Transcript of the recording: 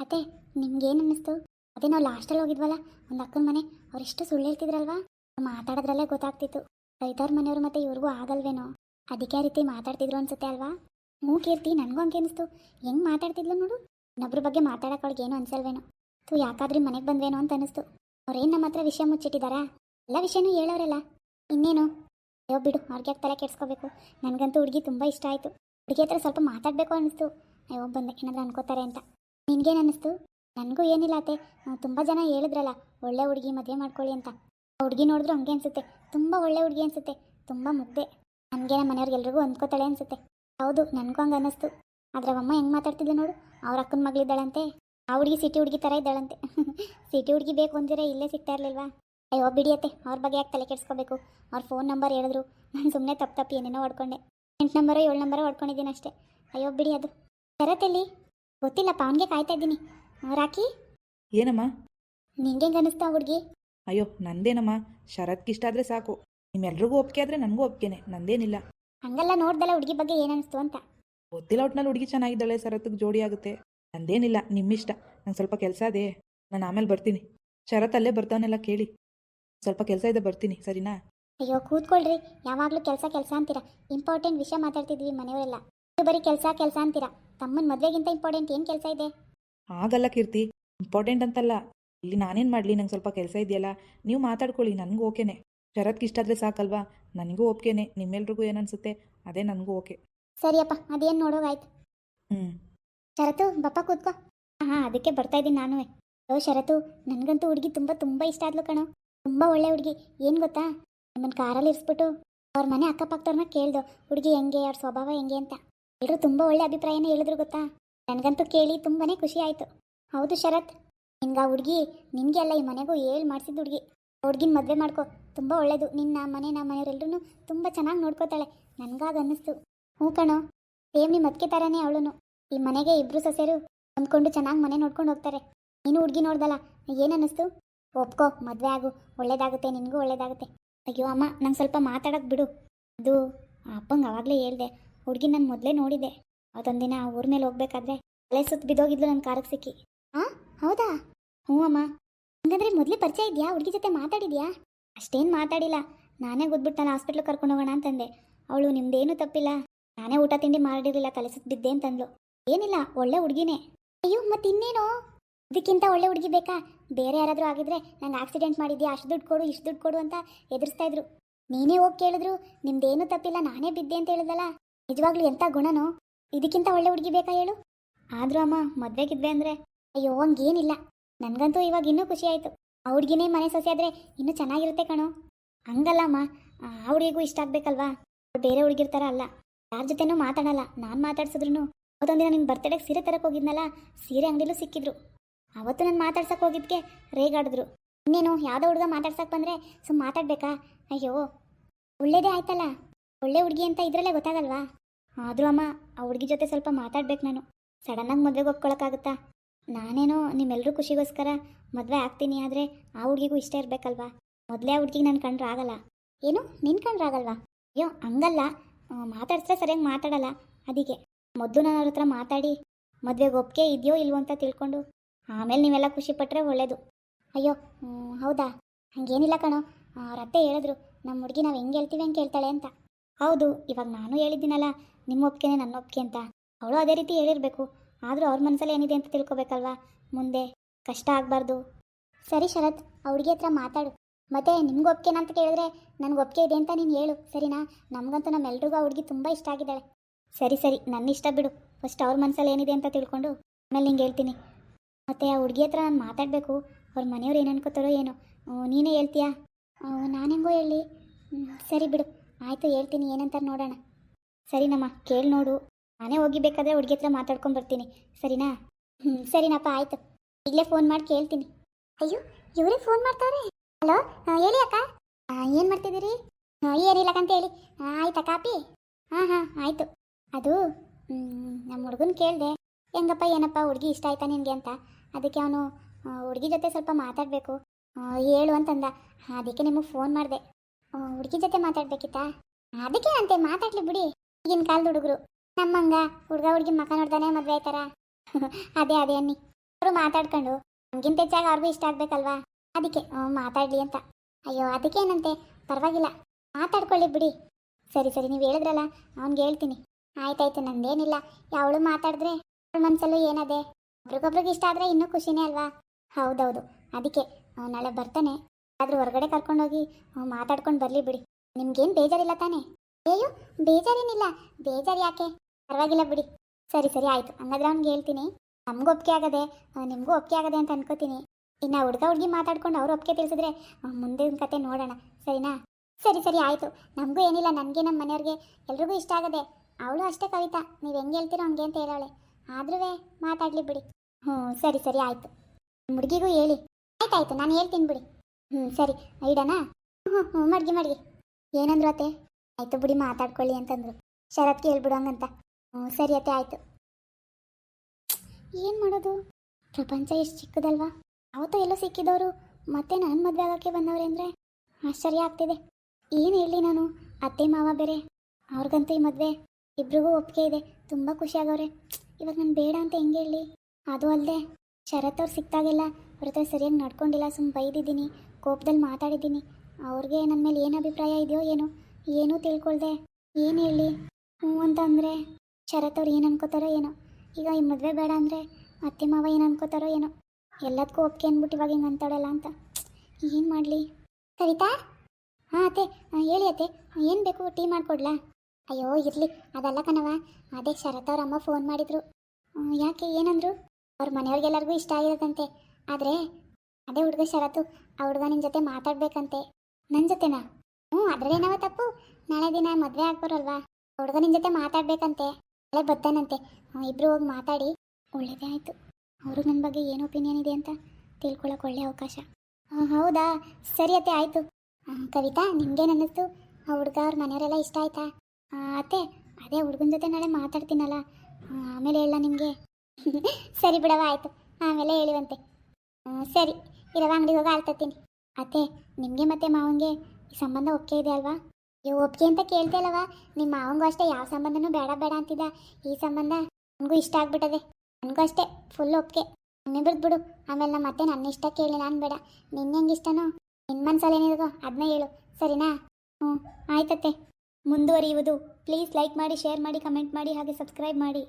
ಅತ್ತೆ ನಿಮ್ಗೇನು ಅನ್ನಿಸ್ತು? ಅದೇ ನಾವು ಲಾಸ್ಟಲ್ಲಿ ಹೋಗಿದ್ವಲ್ಲ, ಒಂದು ಅಕ್ಕನ ಮನೆ, ಅವರೆಷ್ಟು ಸುಳ್ಳು ಹೇಳ್ತಿದ್ರಲ್ವಾ? ಮಾತಾಡೋದ್ರಲ್ಲೇ ಗೊತ್ತಾಗ್ತಿತ್ತು. ರೈತವ್ರ ಮನೆಯವ್ರು ಮತ್ತೆ ಇವ್ರಿಗೂ ಆಗಲ್ವೇನೋ? ಅದಕ್ಕೆ ರೀತಿ ಮಾತಾಡ್ತಿದ್ರು ಅನ್ಸುತ್ತೆ ಅಲ್ವಾ? ಹ್ಞೂ ಕೀರ್ತಿ ನನಗೂ ಹಂಗೆ ಅನಿಸ್ತು ಹೆಂಗೆ ಮಾತಾಡ್ತಿದ್ಲು ನೋಡು? ಇನ್ನೊಬ್ರ ಬಗ್ಗೆ ಅವಳಿಗೆ ಏನು ಅನ್ಸಲ್ವೇನೋ? ತು ಯಾಕಾದ್ರೂ ಮನೆಗೆ ಬಂದ್ವೇನೋ ಅಂತ ಅನಿಸ್ತು ಅವ್ರೇನು ನಮ್ಮ ಹತ್ರ ವಿಷಯ ಮುಚ್ಚಿಟ್ಟಿದಾರಾ? ಎಲ್ಲ ವಿಷಯನೂ ಹೇಳೋರಲ್ಲ. ಇನ್ನೇನು? ಅಯ್ಯೋ, ಬಿಡು, ಅವ್ರಿಗೆ ತಲೆ ಕೆಡ್ಸ್ಕೋಬೇಕು? ನನಗಂತೂ ಹುಡುಗಿ ತುಂಬ ಇಷ್ಟ ಆಯಿತು. ಹುಡುಗಿ ಹತ್ರ ಸ್ವಲ್ಪ ಮಾತಾಡಬೇಕು ಅನಿಸ್ತು ಅಯ್ಯೋ ಬಂದಕ್ಕೆ ಏನಾದರೂ ಅನ್ಕೋತಾರೆ ಅಂತ. ನಿನ್ಗೇನು ಅನ್ನಿಸ್ತು ನನಗೂ ಏನಿಲ್ಲ ಅತ್ತೆ. ತುಂಬ ಜನ ಹೇಳಿದ್ರಲ್ಲ, ಒಳ್ಳೆ ಹುಡುಗಿ ಮದುವೆ ಮಾಡ್ಕೊಳ್ಳಿ ಅಂತ. ಹುಡುಗಿ ನೋಡಿದ್ರು ಹಂಗೆ ಅನ್ಸುತ್ತೆ. ತುಂಬ ಒಳ್ಳೆ ಹುಡುಗಿ ಅನ್ಸುತ್ತೆ. ತುಂಬ ಮುದ್ದೆ. ನನಗೆ ನಮ್ಮ ಮನೆಯವ್ರಿಗೆಲ್ರಿಗೂ ಅಂದ್ಕೋತಾಳೆ ಅನ್ಸುತ್ತೆ. ಹೌದು, ನನಗೂ ಹಂಗೆ ಅನ್ನಿಸ್ತು. ಆದ್ರೆ ಅಮ್ಮ ಹೆಂಗೆ ಮಾತಾಡ್ತಿದ್ಲು ನೋಡು. ಅವ್ರ ಅಕ್ಕನ ಮಗಳಿದ್ದಾಳಂತೆ. ಆ ಹುಡುಗಿ ಸಿಟಿ ಹುಡುಗಿ ಥರ ಇದ್ದಾಳಂತೆ. ಸಿಟಿ ಹುಡುಗಿ ಬೇಕು ಅಂದಿರೆ ಇಲ್ಲೇ ಸಿಗ್ತಾ ಇರಲಿಲ್ವಾ? ಅಯ್ಯೋ ಬಿಡಿಯತ್ತೆ ಅವ್ರ ಬಗ್ಗೆ ಯಾಕೆ ತಲೆ ಕೆಡಿಸ್ಕೋಬೇಕು? ಅವ್ರ ಫೋನ್ ನಂಬರ್ ಹೇಳಿದ್ರು. ನಾನು ಸುಮ್ಮನೆ ತಪ್ಪು ತಪ್ಪು ಏನೇನೋ ಹೊಡ್ಕೊಂಡೆ. ಎಂಟು ನಂಬರೋ ಏಳು ನಂಬರೋ ಹೊಡ್ಕೊಂಡಿದ್ದೀನಿ ಅಷ್ಟೇ. ಅಯ್ಯೋ, ಬಿಡಿ ಅದು. ಶರತ್ತಲ್ಲಿ ಗೊತ್ತಿಲ್ಲಪ್ಪ ಅವನಿಗೆ ಕಾಯ್ತಾ ಇದ್ದೀನಿ. ರಾಕಿ ಏನಮ್ಮ? ನಿಂಗೆ ಅನಿಸ್ತಾ ಹುಡುಗಿ? ಅಯ್ಯೋ ನಂದೇನಮ್ಮ? ಶರತ್ಗೆ ಇಷ್ಟ ಆದರೆ ಸಾಕು. ನಿಮ್ಮೆಲ್ರಿಗೂ ಒಪ್ಪಿಗೆ ಆದರೆ ನನಗೂ ಒಪ್ಪಿಗೆನೆ ನಂದೇನಿಲ್ಲ. ಹಂಗಲ್ಲ ನೋಡ್ದಲ್ಲ ಹುಡುಗಿ ಬಗ್ಗೆ ಏನನ್ನಿಸ್ತು ಅಂತ. ಗೊತ್ತಿಲ್ಲ ಒಟ್ನಲ್ಲಿ ಹುಡುಗಿ ಚೆನ್ನಾಗಿದ್ದಾಳೆ ಶರತ್ಗೆ ಜೋಡಿ ಆಗುತ್ತೆ. ನಂದೇನಿಲ್ಲ ನಿಮ್ಮಿಷ್ಟ. ನಂಗೆ ಸ್ವಲ್ಪ ಕೆಲಸ ಅದೇ ನಾನು ಆಮೇಲೆ ಬರ್ತೀನಿ. ಶರತ್ ಅಲ್ಲೇ ಬರ್ತಾವನೆಲ್ಲ ಕೇಳಿ. ಸ್ವಲ್ಪ ಕೆಲಸ ಇದೆ ಬರ್ತೀನಿ ಸರಿನಾ? ಅಯ್ಯೋ ಕೂತ್ಕೊಳ್ರಿ. ಯಾವಾಗಲೂ ಕೆಲಸ ಕೆಲಸ ಅಂತೀರಾ. ಇಂಪಾರ್ಟೆಂಟ್ ವಿಷಯ ಮಾತಾಡ್ತಿದ್ವಿ ಮನೆಯವರೆಲ್ಲ. ಬರೀ ಕೆಲಸ ಕೆಲಸ ಅಂತೀರಾ? ತಮ್ಮನ ಮದುವೆಗಿಂತ ಇಂಪಾರ್ಟೆಂಟ್ ಏನು ಕೆಲಸ ಇದೆ? ಆಗಲ್ಲ ಕೀರ್ತಿ. ಇಂಪಾರ್ಟೆಂಟ್ ಅಂತಲ್ಲ. ಇಲ್ಲಿ ನಾನೇನು ಮಾಡಲಿ? ನಂಗೆ ಸ್ವಲ್ಪ ಕೆಲಸ ಇದೆಯಲ್ಲ. ನೀವು ಮಾತಾಡ್ಕೊಳ್ಳಿ. ನನಗೂ ಓಕೆನೆ. ಶರತ್ಗೆ ಇಷ್ಟ ಆದ್ರೆ ಸಾಕಲ್ವಾ? ನನಗೂ ಒಪ್ಗೆನೆ ನಿಮ್ಮೆಲ್ರಿಗೂ ಏನನ್ಸುತ್ತೆ ಅದೇ ನನಗೂ ಓಕೆ. ಸರಿಯಪ್ಪ. ಅದೇನು ನೋಡೋಗಾಯ್ತು? ಹ್ಞೂ ಶರತು ಬಪ್ಪ ಕೂತ್ಕೋ. ಹಾಂ ಅದಕ್ಕೆ ಬರ್ತಾ ಇದ್ದೀನಿ ನಾನು ಓ ಶರತು ನನಗಂತೂ ಹುಡುಗಿ ತುಂಬ ತುಂಬ ಇಷ್ಟ ಆದ್ಲು ಕಣೋ. ತುಂಬ ಒಳ್ಳೆ ಹುಡುಗಿ. ಏನು ಗೊತ್ತಾ? ನಿಮ್ಮನ್ನು ಕಾರಲ್ಲಿ ಇರಿಸ್ಬಿಟ್ಟು ಅವ್ರ ಮನೆ ಅಕ್ಕಪಕ್ಕದವ್ರನ್ನ ಕೇಳ್ದು. ಹುಡುಗಿ ಹೆಂಗೆ? ಅವ್ರ ಸ್ವಭಾವ ಹೆಂಗೆ ಅಂತ. ಎಲ್ಲರೂ ತುಂಬ ಒಳ್ಳೆ ಅಭಿಪ್ರಾಯನೇ ಹೇಳಿದ್ರು ಗೊತ್ತಾ? ನನಗಂತೂ ಕೇಳಿ ತುಂಬಾನೇ ಖುಷಿ ಆಯಿತು. ಹೌದು ಶರತ್, ನಿನ್ಗೆ ಆ ಹುಡುಗಿ ನಿನಗೆ ಅಲ್ಲ ಈ ಮನೆಗೂ ಹೇಳಿ ಮಾಡಿಸಿದ್ದು ಹುಡುಗಿ. ಹುಡುಗಿನ ಮದುವೆ ಮಾಡ್ಕೊ, ತುಂಬ ಒಳ್ಳೇದು. ನಿನ್ನ ಮನೆ ನಮ್ಮ ಮನೆಯವರೆಲ್ಲರೂ ತುಂಬ ಚೆನ್ನಾಗಿ ನೋಡ್ಕೋತಾಳೆ. ನನಗಾಗ ಅನ್ನಿಸ್ತು. ಹ್ಞೂ ಕಣೋ ನಿಮ್ಮ ಅದಕ್ಕೆ ಥರನೇ ಅವಳು ಈ ಮನೆಗೆ ಇಬ್ಬರು ಸೊಸೆರು ಅಂದ್ಕೊಂಡು ಚೆನ್ನಾಗಿ ಮನೆ ನೋಡ್ಕೊಂಡು ಹೋಗ್ತಾರೆ. ನೀನು ಹುಡುಗಿ ನೋಡ್ದಲ್ಲ ಏನನ್ನಿಸ್ತು ಒಪ್ಕೋ, ಮದುವೆ ಆಗು, ಒಳ್ಳೇದಾಗುತ್ತೆ, ನಿನಗೂ ಒಳ್ಳೇದಾಗುತ್ತೆ. ಅಯ್ಯೋ ಅಮ್ಮ, ನಂಗೆ ಸ್ವಲ್ಪ ಮಾತಾಡೋಕೆ ಬಿಡು. ಅದು ಅಪ್ಪಂಗೆ ಅವಾಗಲೇ ಹೇಳ್ದೆ. ಹುಡುಗಿ ನಾನು ಮೊದಲೇ ನೋಡಿದೆ. ಅದೊಂದಿನ ಆ ಊರ ಮೇಲೆ ಹೋಗ್ಬೇಕಾದ್ರೆ ತಲೆ ಸುತ್ತ ಬಿದ್ದೋಗಿದ್ಲು ನನ್ನ ಕಾರಕ್ಕೆ ಸಿಕ್ಕಿ. ಹಾಂ ಹೌದಾ? ಹ್ಞೂ ಅಮ್ಮ. ಹಂಗಂದ್ರೆ ಮೊದಲೇ ಪರಿಚಯ ಇದೆಯಾ? ಹುಡುಗಿ ಜೊತೆ ಮಾತಾಡಿದ್ಯಾ? ಅಷ್ಟೇನು ಮಾತಾಡಿಲ್ಲ. ನಾನೇ ಗೊದ್ಬಿಟ್ಟು ನಾನು ಹಾಸ್ಪಿಟ್ಲಿಗೆ ಕರ್ಕೊಂಡು ಹೋಗೋಣ ಅಂತಂದೆ. ಅವಳು ನಿಮ್ದೇನು ತಪ್ಪಿಲ್ಲ. ನಾನೇ ಊಟ ತಿಂಡಿ ಮಾಡಿರಲಿಲ್ಲ, ತಲೆ ಸುತ್ತ ಬಿದ್ದೆ ಅಂತಂದ್ಲು. ಏನಿಲ್ಲ, ಒಳ್ಳೆ ಹುಡುಗಿನೇ. ಅಯ್ಯೋ ಮತ್ತೆ ಇನ್ನೇನು ಇದಕ್ಕಿಂತ ಒಳ್ಳೆ ಹುಡುಗಿ ಬೇಕಾ? ಬೇರೆ ಯಾರಾದರೂ ಆಗಿದ್ರೆ ನಾನು ಆಕ್ಸಿಡೆಂಟ್ ಮಾಡಿದ್ಯಾ? ಅಷ್ಟು ದುಡ್ಡು ಕೊಡು, ಇಷ್ಟು ದುಡ್ಡು ಕೊಡು ಅಂತ ಎದುರಿಸ್ತಾ ಇದ್ರು. ನೀನೇ ಹೋಗಿ ಕೇಳಿದ್ರು, ನಿಮ್ದೇನು ತಪ್ಪಿಲ್ಲ, ನಾನೇ ಬಿದ್ದೆ ಅಂತ ಹೇಳಿದಲ್ಲ ನಿಜವಾಗ್ಲೂ ಎಂಥ ಗುಣನೋ? ಇದಕ್ಕಿಂತ ಒಳ್ಳೆ ಹುಡುಗಿ ಬೇಕಾ ಹೇಳು? ಆದ್ರೂ ಅಮ್ಮ ಮದ್ವೆಗಿದ್ವೆ ಅಂದ್ರೆ, ಅಯ್ಯೋ, ಹಂಗೇನಿಲ್ಲ. ನನಗಂತೂ ಇವಾಗ ಇನ್ನೂ ಖುಷಿ ಆಯಿತು. ಆ ಹುಡುಗಿನೇ ಮನೆ ಸೊಸೆ ಆದ್ರೆ ಇನ್ನೂ ಚೆನ್ನಾಗಿರುತ್ತೆ ಕಣೋ. ಹಂಗಲ್ಲಮ್ಮ ಆ ಹುಡುಗಿಗೂ ಇಷ್ಟ ಆಗ್ಬೇಕಲ್ವಾ? ಬೇರೆ ಹುಡುಗಿರ್ತಾರ ಅಲ್ಲ. ಯಾರ ಜೊತೆನೂ ಮಾತಾಡಲ್ಲ. ನಾನು ಮಾತಾಡ್ಸಿದ್ರು ಅವತ್ತೊಂದಿನ ನಿನ್ ಬರ್ತಡೇಗೆ ಸೀರೆ ತರಕ್ಕೆ ಹೋಗಿದ್ನಲ್ಲ, ಸೀರೆ ಅಂಗಡಿಲೂ ಸಿಕ್ಕಿದ್ರು. ಅವತ್ತು ನಾನು ಮಾತಾಡ್ಸಕ್ಕೆ ಹೋಗಿದ್ಕೆ ರೇಗಾಡಿದ್ರು ಇನ್ನೇನು, ಯಾವುದೋ ಹುಡುಗ ಮಾತಾಡ್ಸಕ್ಕೆ ಬಂದರೆ ಸುಮ್ ಮಾತಾಡ್ಬೇಕಾ? ಅಯ್ಯೋ, ಒಳ್ಳೇದೇ ಆಯ್ತಲ್ಲ. ಒಳ್ಳೆ ಹುಡುಗಿ ಅಂತ ಇದ್ರಲ್ಲೇ ಗೊತ್ತಾಗಲ್ವಾ? ಆದರೂ ಅಮ್ಮ, ಆ ಹುಡುಗಿ ಜೊತೆ ಸ್ವಲ್ಪ ಮಾತಾಡ್ಬೇಕು ನಾನು. ಸಡನ್ನಾಗಿ ಮದುವೆಗೆ ಒಪ್ಕೊಳಕ್ಕಾಗುತ್ತಾ? ನಾನೇನೋ ನಿಮ್ಮೆಲ್ಲರೂ ಖುಷಿಗೋಸ್ಕರ ಮದುವೆ ಆಗ್ತೀನಿ, ಆದರೆ ಆ ಹುಡುಗಿಗೂ ಇಷ್ಟ ಇರಬೇಕಲ್ವಾ? ಮೊದಲೇ ಆ ಹುಡುಗಿಗೆ ನಾನು ಕಂಡ್ರೆ ಆಗಲ್ಲ. ಏನು? ನಿನ್ ಕಂಡ್ರೆ ಆಗಲ್ವಾ? ಅಯ್ಯೋ, ಹಂಗಲ್ಲ. ಮಾತಾಡ್ಸ್ರೆ ಸರಿಯಾಗಿ ಮಾತಾಡಲ್ಲ. ಅದಕ್ಕೆ. ಮೊದಲು ನಾನು ಅವ್ರ ಹತ್ರ ಮಾತಾಡಿ, ಮದುವೆಗೆ ಒಪ್ಪಿಗೆ ಇದೆಯೋ ಇಲ್ವೋ ಅಂತ ತಿಳ್ಕೊಂಡು, ಆಮೇಲೆ ನೀವೆಲ್ಲ ಖುಷಿ ಪಟ್ಟರೆ ಒಳ್ಳೇದು. ಅಯ್ಯೋ ಹೌದಾ? ಹಂಗೇನಿಲ್ಲ ಕಣೋ. ಅವ್ರ ಅತ್ತೆ ಹೇಳಿದ್ರು ನಮ್ಮ ಹುಡುಗಿ ನಾವು ಹೆಂಗೆ ಹೇಳ್ತೀವಿ ಹಂಗೆ ಕೇಳ್ತಾಳೆ ಅಂತ. ಹೌದು, ಇವಾಗ ನಾನು ಹೇಳಿದ್ದೀನಲ್ಲ ನಿಮ್ಮ ಒಪ್ಪಿಗೆನೇ ನನ್ನ ಒಪ್ಪಿಗೆ ಅಂತ. ಅವಳು ಅದೇ ರೀತಿ ಹೇಳಿರಬೇಕು. ಆದರೂ ಅವ್ರ ಮನಸ್ಸಲ್ಲಿ ಏನಿದೆ ಅಂತ ತಿಳ್ಕೊಬೇಕಲ್ವಾ? ಮುಂದೆ ಕಷ್ಟ ಆಗಬಾರ್ದು. ಸರಿ ಶರತ್, ಆ ಹತ್ರ ಮಾತಾಡು. ಮತ್ತೆ ನಿಮ್ಗೆ ಒಪ್ಪಿಗೆನಾ ಅಂತ ಕೇಳಿದ್ರೆ ನನಗೆ ಒಪ್ಪಿಗೆ ಇದೆ ಅಂತ ನೀನು ಹೇಳು, ಸರಿನಾ? ನಮಗಂತೂ ನಮ್ಮೆಲ್ರಿಗೂ ಆ ಹುಡುಗಿ ತುಂಬ ಇಷ್ಟ ಆಗಿದ್ದಾಳೆ. ಸರಿ ಸರಿ, ನನ್ನ ಇಷ್ಟ ಬಿಡು. ಫಸ್ಟ್ ಅವ್ರ ಮನಸ್ಸಲ್ಲಿ ಏನಿದೆ ಅಂತ ತಿಳ್ಕೊಂಡು ಆಮೇಲೆ ನಿಂಗೆ ಹೇಳ್ತೀನಿ. ಮತ್ತೆ ಆ ಹುಡುಗಿ ಹತ್ರ ನಾನು ಮಾತಾಡಬೇಕು. ಅವ್ರ ಮನೆಯವ್ರು ಏನು ಅನ್ಕೋತಾರೋ ಏನೋ. ನೀನೇ ಹೇಳ್ತೀಯಾ? ನಾನು ಹೆಂಗೋ ಹೇಳಿ. ಸರಿ ಬಿಡು. ಆಯಿತು, ಹೇಳ್ತೀನಿ, ಏನಂತಾರೆ ನೋಡೋಣ. ಸರಿನಮ್ಮ, ಕೇಳಿ ನೋಡು. ನಾನೇ ಹೋಗಿ ಬೇಕಾದ್ರೆ ಹುಡುಗಿ ಹತ್ರ ಮಾತಾಡ್ಕೊಂಡು ಬರ್ತೀನಿ. ಸರಿನಾ? ಹ್ಞೂ ಸರಿನಪ್ಪ, ಆಯಿತು. ಈಗಲೇ ಫೋನ್ ಮಾಡಿ ಕೇಳ್ತೀನಿ. ಅಯ್ಯೋ, ಇವರೇ ಫೋನ್ ಮಾಡ್ತಾರೆ ಹಲೋ ಹೇಳಿ ಅಕ್ಕ. ಏನು ಮಾಡ್ತಿದ್ದೀರಿ? ಅಂತ ಹೇಳಿ. ಆಯ್ತಾ, ಕಾಪಿ? ಹಾಂ ಹಾಂ, ಆಯಿತು. ಅದು ನಮ್ಮ ಹುಡುಗನ ಕೇಳಿದೆ. ಹೆಂಗಪ್ಪ, ಏನಪ್ಪ, ಹುಡುಗಿ ಇಷ್ಟ ಆಯ್ತಾ ನಿನಗೆ ಅಂತ? ಅದಕ್ಕೆ ಅವನು ಹುಡುಗಿ ಜೊತೆ ಸ್ವಲ್ಪ ಮಾತಾಡಬೇಕು. ಹೇಳು ಅಂತಂದ. ಅದಕ್ಕೆ ನಿಮಗೆ ಫೋನ್ ಮಾಡಿದೆ. ಹುಡುಗಿ ಜೊತೆ ಮಾತಾಡ್ಬೇಕಿತ್ತಾ? ಅದಕ್ಕೆ ಅಂತೆ, ಮಾತಾಡ್ಲಿ ಬಿಡಿ. ಈಗಿನ ಕಾಲದ ಹುಡುಗರು. ನಮ್ಮಂಗ ಹುಡುಗ ಹುಡುಗಿ ಮಕ ನೋಡ್ದಾನೆ ಮದುವೆ ಆಯ್ತಾರ. ಅದೇ ಅದೇ ಅನ್ನಿ. ಅವರು ಮಾತಾಡ್ಕೊಂಡು, ನಮ್ಗಿಂತ ಹೆಚ್ಚಾಗಿ ಅವ್ರಿಗೂ ಇಷ್ಟ ಆಗ್ಬೇಕಲ್ವಾ? ಅದಕ್ಕೆ ಮಾತಾಡ್ಲಿ ಅಂತ. ಅಯ್ಯೋ, ಅದಕ್ಕೆ ಏನಂತೆ? ಪರವಾಗಿಲ್ಲ. ಮಾತಾಡ್ಕೊಳ್ಳಿ ಬಿಡಿ. ಸರಿ ಸರಿ, ನೀವು ಹೇಳಿದ್ರಲ್ಲ, ಅವ್ನಿಗೆ ಹೇಳ್ತೀನಿ. ಆಯ್ತಾಯ್ತು, ನಂದೇನಿಲ್ಲ. ಯಾವಳು ಮಾತಾಡಿದ್ರೆ ಅವಳ ಮನಸ್ಸಲ್ಲೂ ಏನದೆ? ಒಬ್ರಿಗೊಬ್ರಿಗೆ ಇಷ್ಟ ಆದರೆ ಇನ್ನೂ ಖುಷಿನೇ ಅಲ್ವಾ? ಹೌದೌದು. ಅದಕ್ಕೆ ನಾಳೆ ಬರ್ತಾನೆ. ಆದ್ರೂ ಹೊರಗಡೆ ಕರ್ಕೊಂಡೋಗಿ ಮಾತಾಡ್ಕೊಂಡು ಬರಲಿ ಬಿಡಿ. ನಿಮ್ಗೇನು ಬೇಜಾರಿಲ್ಲ ತಾನೇ? ಅಯ್ಯೋ ಬೇಜಾರೇನಿಲ್ಲ. ಬೇಜಾರು ಯಾಕೆ? ಪರವಾಗಿಲ್ಲ ಬಿಡಿ. ಸರಿ ಸರಿ, ಆಯಿತು. ಹಂಗಾದ್ರೆ ಅವ್ನಿಗೆ ಹೇಳ್ತೀನಿ. ನಮಗೂ ಒಪ್ಪಿಗೆ ಆಗದೆ ನಿಮಗೂ ಒಪ್ಪಿಗೆ ಆಗದೆ ಅಂತ ಅನ್ಕೋತೀನಿ. ಇನ್ನು ಹುಡುಗ ಹುಡುಗಿ ಮಾತಾಡ್ಕೊಂಡು ಅವ್ರು ಒಪ್ಪಿಗೆ ತಿಳಿಸಿದ್ರೆ ಮುಂದಿನ ಕತೆ ನೋಡೋಣ. ಸರಿನಾ? ಸರಿ ಸರಿ, ಆಯಿತು. ನಮಗೂ ಏನಿಲ್ಲ, ನನಗೆ ನಮ್ಮ ಮನೆಯವ್ರಿಗೆ ಎಲ್ರಿಗೂ ಇಷ್ಟ ಆಗದೆ. ಅವಳು ಅಷ್ಟೇ ಕವಿತಾ. ನೀವು ಹೆಂಗೆ ಹೇಳ್ತೀರೋ ಹಂಗೆ ಅಂತ ಹೇಳೋಳೆ ಆದ್ರೂ ಮಾತಾಡಲಿ ಬಿಡಿ. ಹ್ಞೂ ಸರಿ ಸರಿ, ಆಯಿತು. ಹುಡುಗಿಗೂ ಹೇಳಿ. ಆಯ್ತಾಯ್ತು, ನಾನು ಹೇಳ್ತೀನಿ ಬಿಡಿ. ಹ್ಞೂ ಸರಿ ಇಡನಾ ಹ್ಞೂ ಹ್ಞೂ ಮಡ್ಗಿ ಮಡ್ಗಿ. ಏನಂದ್ರು ಅತ್ತೆ? ಆಯ್ತು ಬಿಡಿ, ಮಾತಾಡ್ಕೊಳ್ಳಿ ಅಂತಂದ್ರು. ಶರತ್ ಕೇಳ್ಬಿಡೋಂಗಂತ ಹ್ಞೂ ಸರಿ ಅತ್ತೆ, ಆಯಿತು. ಏನು ಮಾಡೋದು? ಪ್ರಪಂಚ ಎಷ್ಟು ಚಿಕ್ಕದಲ್ವಾ? ಅವತ್ತು ಎಲ್ಲೋ ಸಿಕ್ಕಿದವರು, ಮತ್ತೆ ನನ್ನ ಮದುವೆ ಆಗೋಕ್ಕೆ ಬಂದವ್ರೆ ಅಂದರೆ ಆಶ್ಚರ್ಯ ಆಗ್ತಿದೆ. ಏನು ಹೇಳಿ ನಾನು? ಅತ್ತೆ, ಮಾವ ಬೇರೆ. ಅವ್ರಿಗಂತೂ ಈ ಮದುವೆ ಇಬ್ರಿಗೂ ಒಪ್ಪಿಗೆ ಇದೆ. ತುಂಬ ಖುಷಿಯಾಗವ್ರೆ ಇವಾಗ ನಾನು ಬೇಡ ಅಂತ ಹೆಂಗೆ ಹೇಳಿ ಅದು ಅಲ್ಲದೆ ಶರತ್ ಅವ್ರು ಸಿಕ್ತಾಗೆಲ್ಲ ಅವ್ರ ಹತ್ರ ಸರಿಯಾಗಿ ನಡ್ಕೊಂಡಿಲ್ಲ ಸುಮ್ಮ ಬೈದಿದ್ದೀನಿ ಕೋಪದಲ್ಲಿ ಮಾತಾಡಿದ್ದೀನಿ. ಅವ್ರಿಗೆ ನನ್ನ ಮೇಲೆ ಏನು ಅಭಿಪ್ರಾಯ ಇದೆಯೋ ಏನೋ, ಏನೂ ತಿಳ್ಕೊಳ್ದೆ. ಏನು ಹೇಳಿ? ಹ್ಞೂ ಅಂತ ಅಂದರೆ, ಶರತ್ ಅವ್ರು ಏನು ಅನ್ಕೋತಾರೋ ಏನೋ. ಈಗ ಈ ಮದುವೆ ಬೇಡ ಅಂದರೆ ಅತ್ತೆ ಮಾವ ಏನು ಅನ್ಕೋತಾರೋ ಏನೋ. ಎಲ್ಲದಕ್ಕೂ ಒಪ್ಪಿಗೆ ಅಂದ್ಬಿಟ್ಟು ಇವಾಗ ಹಿಂಗೆ ಅಂತಾಡಲ್ಲ ಅಂತ. ಏನು ಮಾಡಲಿ? ಕವಿತಾ ಹಾಂ ಅತ್ತೆ ಹೇಳಿ ಅತ್ತೆ. ಏನು ಬೇಕು, ಟೀ ಮಾಡಿಕೊಡ್ಲಾ? ಅಯ್ಯೋ, ಇರಲಿ. ಅದಲ್ಲ ಕಣವ ಅದೇ ಶರತ್ ಅವ್ರ ಅಮ್ಮ ಫೋನ್ ಮಾಡಿದ್ರು. ಯಾಕೆ, ಏನಂದ್ರು? ಅವ್ರ ಮನೆಯವ್ರಿಗೆಲ್ಲರಿಗೂ ಇಷ್ಟ ಆಗಿರೋದಂತೆ ಆದರೆ ಅದೇ ಹುಡುಗ ಶರತ್ತು, ಆ ಹುಡುಗ ನಿನ್ನ ಜೊತೆ ಮಾತಾಡ್ಬೇಕಂತೆ. ನನ್ನ ಜೊತೆನಾ? ಹ್ಞೂ, ಅದರಲ್ಲೇನವ ತಪ್ಪು. ನಾಳೆ ದಿನ ಮದುವೆ ಆಗ್ಬರಲ್ವಾ? ಹುಡುಗ ನಿನ್ನ ಜೊತೆ ಮಾತಾಡ್ಬೇಕಂತೆ. ನಾಳೆ ಬರ್ತಾನಂತೆ ಇಬ್ಬರು ಹೋಗಿ ಮಾತಾಡಿ. ಒಳ್ಳೇದೇ ಆಯಿತು. ಅವರು ನನ್ನ ಬಗ್ಗೆ ಏನು ಒಪಿನಿಯನ್ ಇದೆ ಅಂತ ತಿಳ್ಕೊಳ್ಳೋಕೆ ಒಳ್ಳೆ ಅವಕಾಶ. ಹೌದಾ? ಸರಿ ಅತ್ತೆ, ಆಯಿತು. ಕವಿತಾ ನಿಮ್ಗೇನು ಅನ್ನಿಸ್ತು? ಆ ಹುಡುಗ ಅವ್ರ ಮನೆಯವರೆಲ್ಲ ಇಷ್ಟ ಆಯ್ತಾ? ಅತ್ತೆ, ಅದೇ ಹುಡುಗನ ಜೊತೆ ನಾಳೆ ಮಾತಾಡ್ತೀನಲ್ಲ. ಆಮೇಲೆ ಹೇಳ ನಿಮಗೆ. ಸರಿ ಬಿಡವ ಆಯಿತು. ಆಮೇಲೆ ಹೇಳಿವಂತೆ. ಸರಿ ಇರವ ಅಂಗಡಿಗೆ ಹೋಗಿ ಆಳ್ತತ್ತೀನಿ ಅತ್ತೆ, ನಿಮಗೆ ಮತ್ತೆ ಮಾವನಿಗೆ ಈ ಸಂಬಂಧ ಒಪ್ಪಿಗೆ ಇದೆ ಅಲ್ವಾ? ಅಯ್ಯೋ ಒಪ್ಪಿಗೆ ಅಂತ ಕೇಳ್ತೇ ಅಲ್ಲವ ನಿಮ್ಮ ಮಾವಂಗೂ ಅಷ್ಟೇ ಯಾವ ಸಂಬಂಧನೂ ಬೇಡ ಬೇಡ ಅಂತಿದ್ದ. ಈ ಸಂಬಂಧ ನನಗೂ ಇಷ್ಟ ಆಗ್ಬಿಟ್ಟದೆ. ನನಗೂ ಅಷ್ಟೇ ಫುಲ್ ಒಪ್ಪಿಗೆ. ನಿಮ್ಮಿಬ್ರದ್ದು ಬಿಡು. ಆಮೇಲೆ ನಮ್ಮ ಮತ್ತೆ ನನ್ನ ಇಷ್ಟ ಕೇಳಿ ನಾನು ಬೇಡ ನಿನ್ನ ಹೆಂಗೆ ಇಷ್ಟನೋ? ನಿನ್ನ ಮನ್ಸಲ್ಲಿ ಏನಿರೋದು ಅದನ್ನ ಹೇಳು. ಸರಿನಾ? ಹ್ಞೂ, ಆಯ್ತತ್ತೆ. ಮುಂದುವರಿಯುವುದು. ಪ್ಲೀಸ್ ಲೈಕ್ ಮಾಡಿ, ಶೇರ್ ಮಾಡಿ, ಕಮೆಂಟ್ ಮಾಡಿ, ಹಾಗೆ ಸಬ್ಸ್ಕ್ರೈಬ್ ಮಾಡಿ.